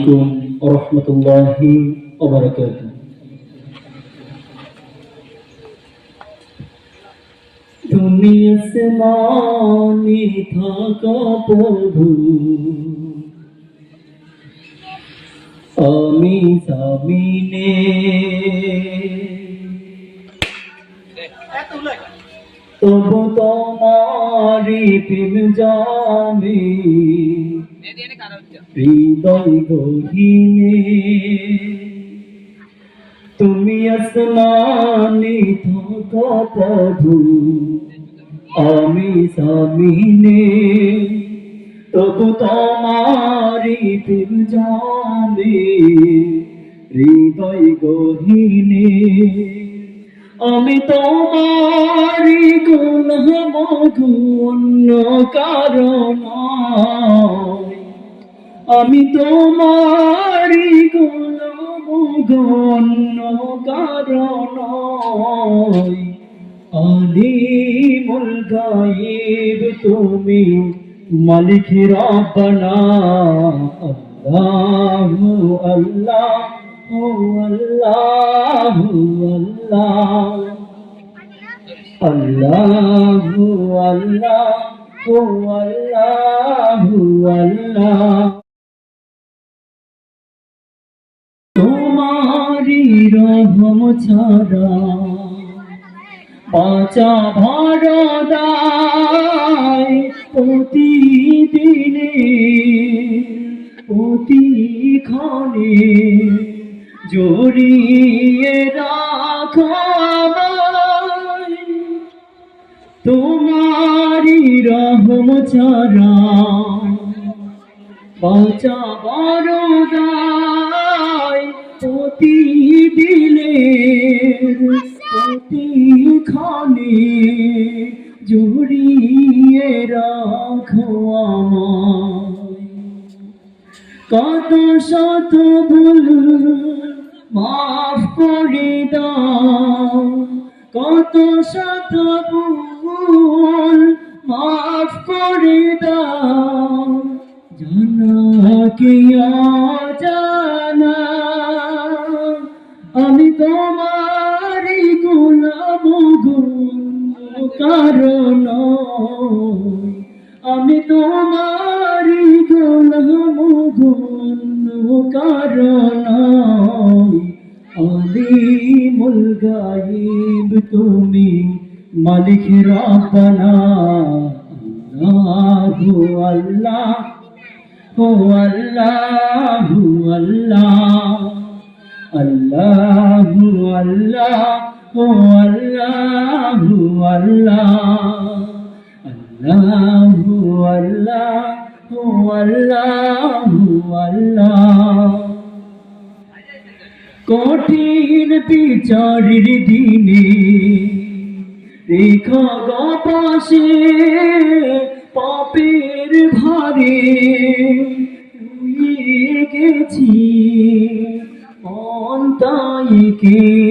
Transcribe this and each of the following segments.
আলাইকুম রহমতুল্লাহি তুমি আসমানি থাকা প্রভু। আমি জামিনে। তবু তোমারি প্রেম জামি হৃদয় তুমি আসমানি থাকা প্রভু। আমি সামিনে তবু তোমারি প্রেম জানে। হৃদয় গহিনে, আমি তোমারি গুণ কারণ। আমি তোমারি গুণম গুণ কারণ আলিমুল গায়েব তুমি মালিক রব্বানা। আল্লাহু আল্লাহু আল্লাহু আল্লাহ। আল্লাহু আল্লাহু আল্লাহু আল্লাহ। রহম ছাড়া বাঁচা ভরদায় প্রতিদিনে প্রতিক্ষণে জড়িয়ে রাখো তোমারি রহম ছাড়া বাঁচা বড়দায় প্রতিদিনে প্রতিক্ষণে জড়িয়ে রাখো কত শত ভুল মাফ করে দাও কত শত ভুল আমি তোমারই গোলাম কারণ আমি তোমারই গোলাম কারণ আলিমুল গাইব তুমি মালিক রাব্বানা। আল্লাহু আল্লাহ, ও আল্লাহু আল্লাহ। ও আল্লাহু আল্লাহ আল্লাহু আল্লাহ, ও আল্লাহু। আল্লাহ কঠিন বিচারের দিনে রেখা গপাশে পাপের ভারে। গেছি অন্তাই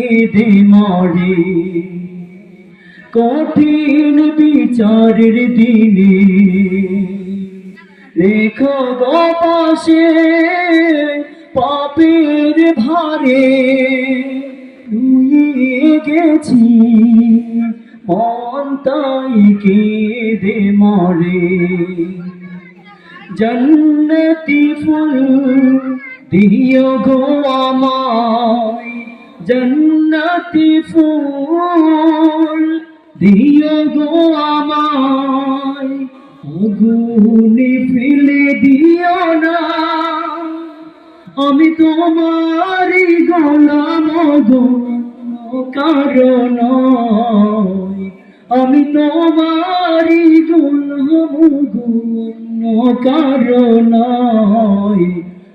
কেঁদে মরে। কঠিন বিচারের দিনে রেখা গপাশে পাপের ভারে। রুয়ে গেছি মন তাই কেঁদে মরে। জন্নতি ফুল দিও গো আমায়। জন্নতি ফুল দিও গো আমায়। আগুনে ফেলে দিও না। আমি তোমারই গোলাম গো, কারণ আমি তোমারই গোলাম গো, কারণ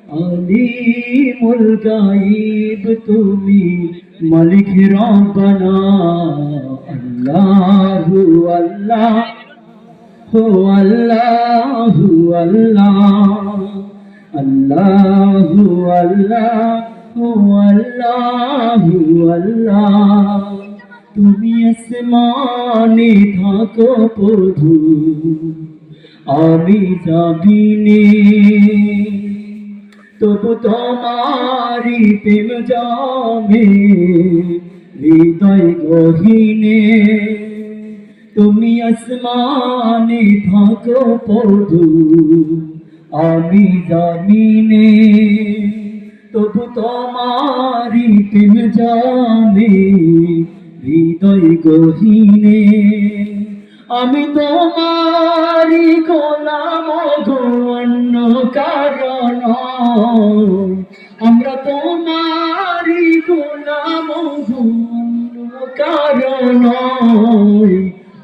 আলিমুল গাইব তুমি মালিক রব্বানা, আল্লাহু আল্লাহ, হো আল্লাহু আল্লাহ আল্লাহু আল্লাহ ও আল্লাহু আল্লাহ। তুমি আসমানে থাকো প্রভু, আমি জাবিনে তবু তোমারি প্রেম জমে, হৃদয় গহিনে। তুমি আসমানে থাকো পধু আমি জামিনে। তবু তোমারি প্রেম জমে, হৃদয় গহিনে। আমি তোমারি গোলাম আমরা তোমারি গোলাম কারণ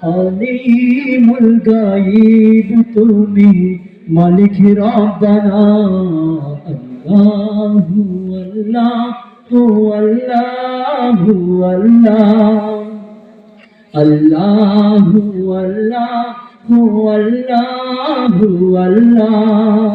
আলিমুল গাইব তুমি মালিক রব্বানা। আল্লাহু আল্লাহু আল্লাহু আল্লাহ। আল্লাহু আল্লাহু আল্লাহু আল্লাহ।